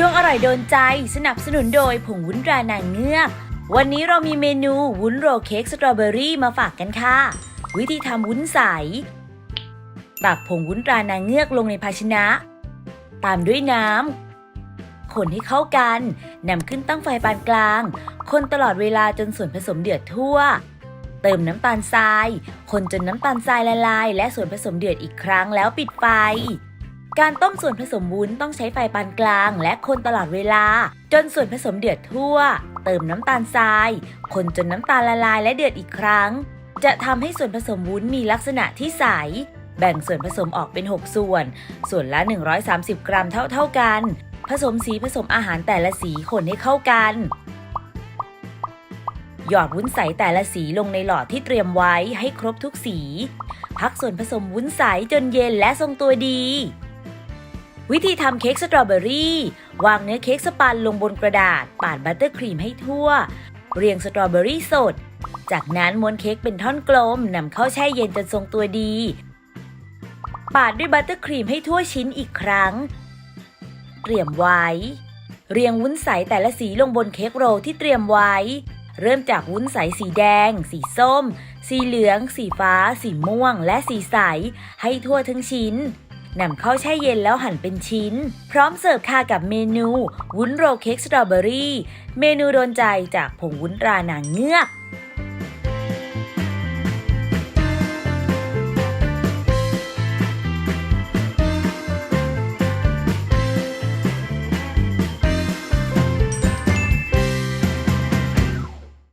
ช่วงอร่อยโดนใจสนับสนุนโดยผงวุ้นรานางเงือก วันนี้เรามีเมนูวุ้นโรลเค้กสตรอเบอรี่มาฝากกันค่ะ วิธีทำวุ้นใส ตักผงวุ้นรานางเงือกลงในภาชนะ ตามด้วยน้ำคนให้เข้ากันนำขึ้นตั้งไฟปานกลาง คนตลอดเวลาจนส่วนผสมเดือดทั่ว เติมน้ำตาลทราย คนจนน้ำตาลทรายละลาย และส่วนผสมเดือดอีกครั้งแล้วปิดไฟ การต้มส่วนผสมวุ้นต้องใช้ไฟปานกลาง และคนตลอดเวลา จนส่วนผสมเดือดทั่ว เติมน้ำตาลทราย คนจนน้ำตาลละลายและเดือดอีกครั้ง จะทำให้ส่วนผสมวุ้นมีลักษณะที่ใส แบ่งส่วนผสมออกเป็น 6 ส่วน ส่วนละ 130 กรัมเท่าๆกัน ผสมสีผสมอาหารแต่ละสีคนให้เข้ากันหยอดวุ้นใสแต่ละสีลงในหลอดที่เตรียมไว้ให้ครบทุกสี พักส่วนผสมวุ้นใสจนเย็นและทรงตัวดี วิธีทำเค้กสตรอเบอรี่ วางเนื้อเค้กสปันลงบนกระดาษปาดบัตเตอร์ครีมให้ทั่ว เรียงสตรอเบอรี่สด จากนั้นม้วนเค้กเป็นท่อนกลมนำเข้าแช่เย็นจนทรงตัวดี ปาดด้วยบัตเตอร์ครีมให้ทั่วชิ้นอีกครั้ง เตรียมไว้ เรียงวุ้นใสแต่ละสีลงบนเค้กโรลที่เตรียมไว้ เริ่มจากวุ้นใสสีแดง สีส้ม สีเหลือง สีฟ้า สีม่วง และสีใส ให้ทั่วทั้งชิ้น นำเข้าแช่เย็นแล้วหั่นเป็นชิ้น พร้อมเสิร์ฟค่ะกับเมนู วุ้นโรลเค้กสตรอเบอรี่ เมนูโดนใจจากผงวุ้นรานางเงือก